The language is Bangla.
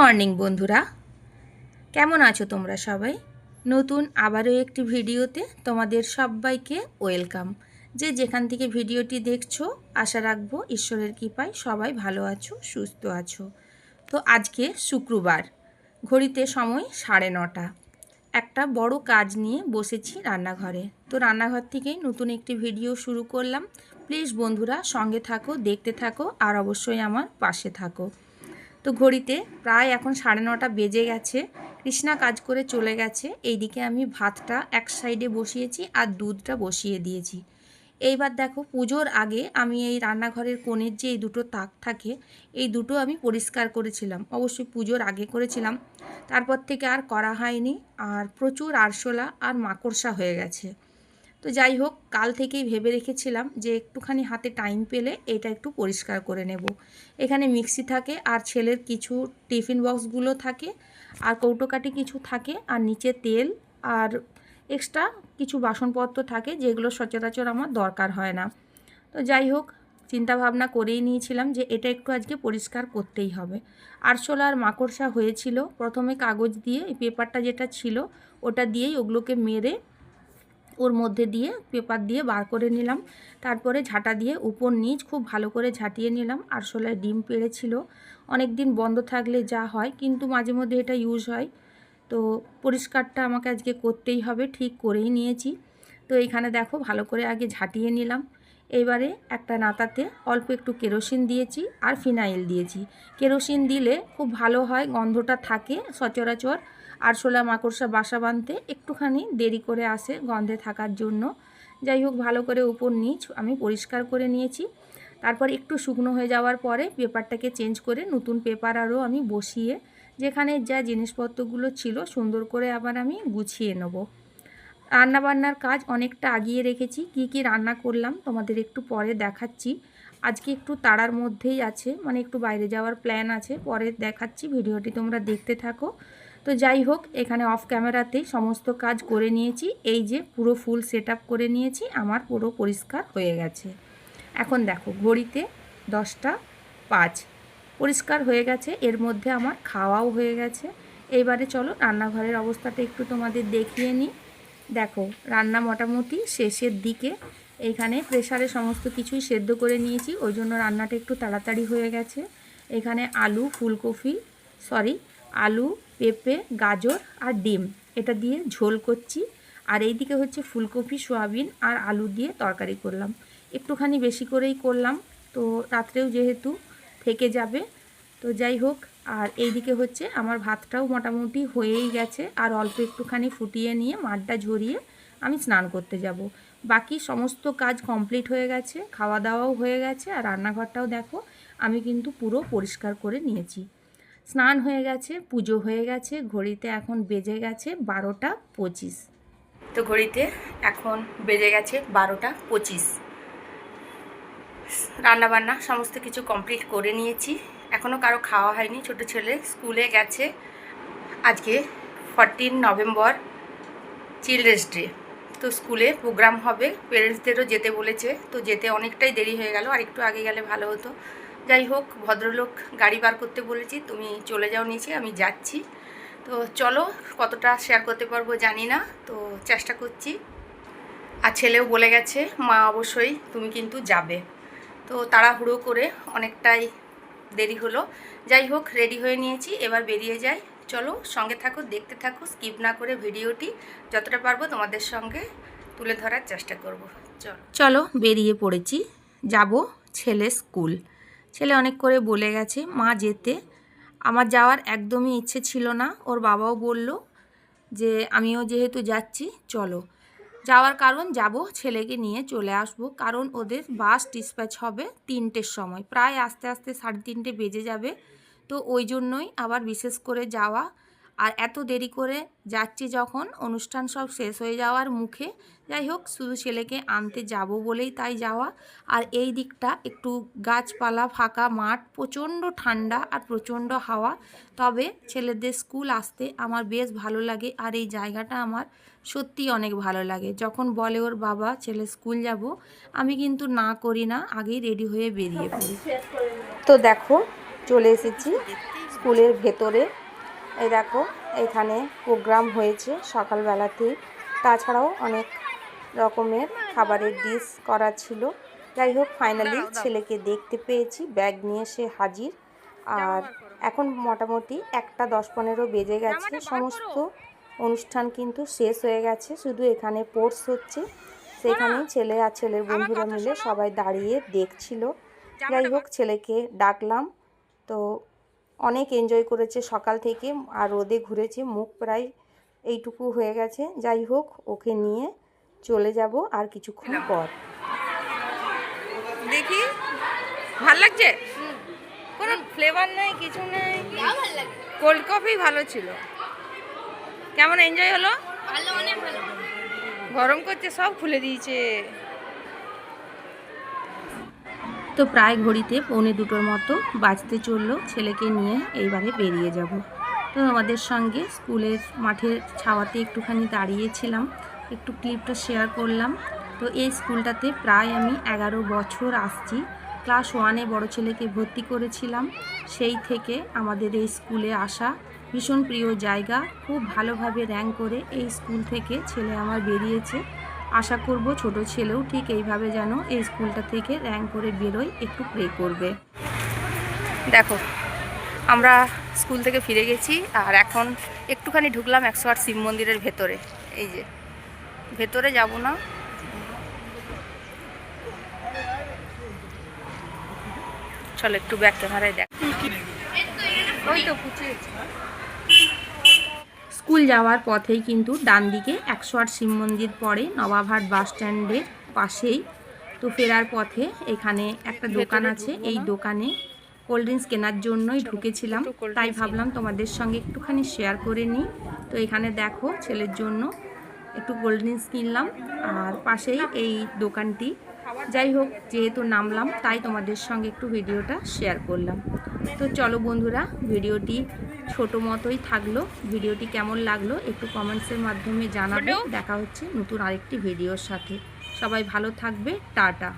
মর্নিং, বন্ধুরা। কেমন আছো তোমরা সবাই? নতুন আবারও একটি ভিডিওতে তোমাদের সবাইকে ওয়েলকাম। যে যেখান থেকে ভিডিওটি দেখছ, আশা রাখব ঈশ্বরের কৃপায় সবাই ভালো আছো, সুস্থ আছো। তো আজকে শুক্রবার, ঘড়িতে সময় সাড়ে নটা। একটা বড় কাজ নিয়ে বসেছি রান্নাঘরে। তো রান্নাঘর থেকেই নতুন একটি ভিডিও শুরু করলাম। প্লিজ বন্ধুরা সঙ্গে থাকো, দেখতে থাকো, আর অবশ্যই আমার পাশে থাকো। তো ঘড়িতে প্রায় এখন সাড়ে নটা বেজে গেছে। কৃষ্ণা কাজ করে চলে গেছে। এইদিকে আমি ভাতটা এক সাইডে বসিয়েছি আর দুধটা বসিয়ে দিয়েছি। এইবার দেখো পুজোর আগে আমি এই রান্নাঘরের কোণের যে এই দুটো তাক থাকে, এই দুটো আমি পরিষ্কার করেছিলাম। অবশ্যই পুজোর আগে করেছিলাম। তারপর থেকে আর করা হয়নি। আর প্রচুর আরশোলা আর মাকড়সা হয়ে গেছে। তো যাই হোক, কাল থেকেই ভেবে রেখেছিলাম যে একটুখানি হাতে টাইম পেলে এটা একটু পরিষ্কার করে নেব। এখানে মিক্সি থাকে, আর ছেলের কিছু টিফিন বক্সগুলো থাকে, আর কৌটোকাটি কিছু থাকে, আর নিচে তেল, আর এক্সট্রা কিছু বাসনপত্র থাকে যেগুলো সচরাচর আমার দরকার হয় না। তো যাই হোক, চিন্তা ভাবনা করেই নিয়েছিলাম যে এটা একটু আজকে পরিষ্কার করতেই হবে। আরশোলা আর মাকড়সা হয়েছিল, প্রথমে কাগজ দিয়ে, এই পেপারটা যেটা ছিল, ওটা দিয়েই ওগুলোকে মেরে ওর মধ্যে দিয়ে পেপার দিয়ে বার করে নিলাম। তারপরে ঝাঁটা দিয়ে উপর নিচ খুব ভালো করে ঝাঁটিয়ে নিলাম। আরশোলায় ডিম পেড়েছিল। অনেক দিন বন্ধ থাকলে যা হয়, কিন্তু মাঝে মধ্যে এটা ইউজ হয়। তো পরিষ্কারটা আমাকে আজকে করতেই হবে, ঠিক করেই নিয়েছি। তো এইখানে দেখো ভালো করে আগে ঝাঁটিয়ে নিলাম। এবারে একটা নাতাতে অল্প একটু কেরোসিন দিয়েছি আর ফিনাইল দিয়েছি। কেরোসিন দিলে খুব ভালো হয়, গন্ধটা থাকে সচরাচর। আরশোলা মাকড়সা বাসা বাঁধতে একটুখানি দেরি করে আসে গন্ধে থাকার জন্য। যাই হোক, ভালো করে উপর নিচ আমি পরিষ্কার করে নিয়েছি। তারপর একটু শুকনো হয়ে যাওয়ার পরে পেপারটাকে চেঞ্জ করে নতুন পেপার আরও আমি বসিয়ে যেখানে যা জিনিসপত্রগুলো ছিল সুন্দর করে আবার আমি গুছিয়ে নেব। রান্নাবান্নার কাজ অনেকটা আগিয়ে রেখেছি। কি কি রান্না করলাম তোমাদের একটু পরে দেখাচ্ছি। আজকে একটু তাড়ার মধ্যেই আছে মানে একটু বাইরে যাওয়ার প্ল্যান আছে, পরে দেখাচ্ছি, ভিডিওটি তোমরা দেখতে থাকো। তো যাই হোক, এখানে অফ ক্যামেরাতেই সমস্ত কাজ করে নিয়েছি, এই যে পুরো ফুল সেট করে নিয়েছি, আমার পুরো পরিষ্কার হয়ে গেছে। এখন দেখো, ঘড়িতে দশটা পাঁচ, পরিষ্কার হয়ে গেছে, এর মধ্যে আমার খাওয়াও হয়ে গেছে। এইবারে চলো, রান্নাঘরের অবস্থাটা একটু তোমাদের দেখিয়ে নিই। দেখো, রান্না মোটামুটি শেষের দিকে এখানে প্রেসারে সমস্ত কিছুই সেদ্ধ করে নিয়েছি, ওই জন্য রান্নাটা একটু তাড়াতাড়ি হয়ে গেছে। এখানে আলু, ফুলকপি সরি আলু, পেঁপে, গাজর আর ডিম, এটা দিয়ে ঝোল করছি। আর এইদিকে হচ্ছে ফুলকপি, সোয়াবিন আর আলু দিয়ে তরকারি করলাম। একটুখানি বেশি করেই করলাম, তো রাত্রেও যেহেতু থেকে যাবে তো যাই হোক, আর এইদিকে হচ্ছে আমার ভাতটাও মোটামুটি হয়েই গেছে। আর অল্প একটুখানি ফুটিয়ে নিয়ে, মাঠটা ঝরিয়ে আমি স্নান করতে যাব। বাকি সমস্ত কাজ কমপ্লিট হয়ে গেছে খাওয়া দাওয়াও হয়ে গেছে, আর রান্নাঘরটাও দেখো, আমি কিন্তু পুরো পরিষ্কার করে নিয়েছি। স্নান হয়ে গেছে, পুজো হয়ে গেছে, ঘড়িতে এখন বেজে গেছে বারোটা পঁচিশ। তো ঘড়িতে এখন বেজে গেছে বারোটা পঁচিশ। রান্নাবান্না সমস্ত কিছু কমপ্লিট করে নিয়েছি। এখনও কারও খাওয়া হয়নি, ছোট ছেলে স্কুলে গেছে। আজকে ফরটিন নভেম্বর চিলড্রেন্স ডে তো স্কুলে প্রোগ্রাম হবে পেরেন্টসদেরও যেতে বলেছে। তো যেতে অনেকটাই দেরি হয়ে গেল, আর একটু আগে গেলে ভালো হতো। যাই হোক, ভদ্রলোক গাড়ি বার করতে বলেছি, তুমি চলে যাও নিচে, আমি যাচ্ছি। তো চলো, কতটা শেয়ার করতে পারব জানি না, তো চেষ্টা করছি। আর ছেলেও বলে গেছে, মা, অবশ্যই তুমি কিন্তু যাবে। তো তাড়াহুড়ো করে অনেকটাই দেরি হলো। যাই হোক রেডি হয়ে নিয়েছি। এবার বেরিয়ে যাই। চলো, সঙ্গে থাকো, দেখতে থাকো স্কিপ না করে ভিডিওটি যতটা পারব তোমাদের সঙ্গে তুলে ধরার চেষ্টা করব। চলো। চলো, বেরিয়ে পড়েছি। যাব ছেলে স্কুল। ছেলে অনেক করে বলে গেছে, মা যেতে। আমার যাওয়ার একদমই ইচ্ছে ছিল না। ওর বাবাও বলল যে, আমিও যেহেতু যাচ্ছি, চলো। যাওয়ার কারণ যাব ছেলেকে নিয়ে চলে আসব, কারণ ওদের বাস ডিসপ্যাচ হবে তিনটের সময়। প্রায় আস্তে আস্তে সাড়ে তিনটে বেজে যাবে। তো ওই জন্যই আবার বিশেষ করে যাওয়া আর এত দেরি করে যাচ্ছি যখন, অনুষ্ঠান সব শেষ হয়ে যাওয়ার মুখে। যাই হোক, শুধু ছেলেকে আনতে যাব বলেই তাই যাওয়া। আর এই দিকটা একটু গাছপালা ফাঁকা, মাঠ, প্রচণ্ড ঠান্ডা আর প্রচণ্ড হাওয়া। তবে ছেলেদের স্কুল আসতে আমার বেশ ভালো লাগে আর এই জায়গাটা আমার সত্যি অনেক ভালো লাগে। যখন বলে ওর বাবা, ছেলে, স্কুল যাব, আমি কিন্তু না করি না, আগেই রেডি হয়ে বেরিয়ে পড়ি। তো দেখো, চলে এসেছি স্কুলের ভেতরে। এই দেখো এখানে প্রোগ্রাম হয়েছে সকালবেলাতে তাছাড়াও অনেক রকমের খাবারের ডিশ করা ছিল। যাই হোক ফাইনালি ছেলেকে দেখতে পেয়েছি ব্যাগ নিয়ে সে হাজির। আর এখন মোটামুটি একটা দশ পনেরো বেজে গেছে সমস্ত অনুষ্ঠান কিন্তু শেষ হয়ে গেছে শুধু এখানে পোর্স হচ্ছে। সেখানে ছেলে আর ছেলের বন্ধুরা মিলে সবাই দাঁড়িয়ে দেখছিল। যাই হোক ছেলেকে ডাকলাম। তো অনেক এনজয় করেছে সকাল থেকে আর রোদে ঘুরেছে মুখ প্রায় এইটুকু হয়ে গেছে। যাই হোক ওকে নিয়ে চলে যাব আর কিছুক্ষণ পর। দেখি ভালো লাগছে? কোনো ফ্লেভার নেই কিছু নেই? কোল্ড কফি ভালো ছিল। কেমন এনজয় হলো? ভালো অনেক ভালো। গরম করছে সব খুলে দিয়েছে। তো প্রায় ঘড়িতে পৌনে দুটোর মতো বাজতে চলল ছেলেকে নিয়ে এইবারে বেরিয়ে যাব। তো আমাদের সঙ্গে স্কুলের মাঠের ছাওয়াতে একটুখানি দাঁড়িয়েছিলাম, একটু ক্লিপটা শেয়ার করলাম। তো এই স্কুলটাতে প্রায় আমি এগারো বছর আসছি। ক্লাস ওয়ানে বড় ছেলেকে ভর্তি করেছিলাম। সেই থেকে আমাদের এই স্কুলে আসা ভীষণ প্রিয় জায়গা। খুব ভালোভাবে র্যাঙ্ক করে এই স্কুল থেকে ছেলে আমার বেরিয়েছে। আশা করব ছোট ছেলেও ঠিক এইভাবে যেন এই স্কুলটা থেকে র্যাঙ্ক করে বেরোয়, একটু প্রে করবে। দেখো, আমরা স্কুল থেকে ফিরে গেছি আর এখন একটুখানি ঢুকলাম একশো আট শিব মন্দিরের ভেতরে। এই যে, ভেতরে যাব না। চলো একটু ব্যাক ক্যামেরায় দেখ। ওই তো পুচিয়েছে স্কুল যাওয়ার পথেই কিন্তু ডান দিকে একশো আট শিব মন্দির পড়ে নবাবহাট বাস স্ট্যান্ডের পাশেই। তো ফেরার পথে এখানে একটা দোকান আছে। এই দোকানে কোল্ড ড্রিঙ্কস কেনার জন্যই ঢুকেছিলাম। তাই ভাবলাম তোমাদের সঙ্গে একটুখানি শেয়ার করে নিই। তো এখানে দেখো ছেলের জন্য একটু কোল্ড ড্রিঙ্কস কিনলাম। আর পাশেই এই দোকানটি। যাই হোক যেহেতু নামলাম তাই তোমাদের সঙ্গে একটু ভিডিওটা শেয়ার করলাম। তো চলো বন্ধুরা ভিডিওটি ছোট মতোই থাকল। ভিডিওটি কেমন লাগল একটু কমেন্টসের মাধ্যমে জানাবে দেখা হচ্ছে নতুন আরেকটি ভিডিওর সাথে। সবাই ভালো থাকবে। টাটা।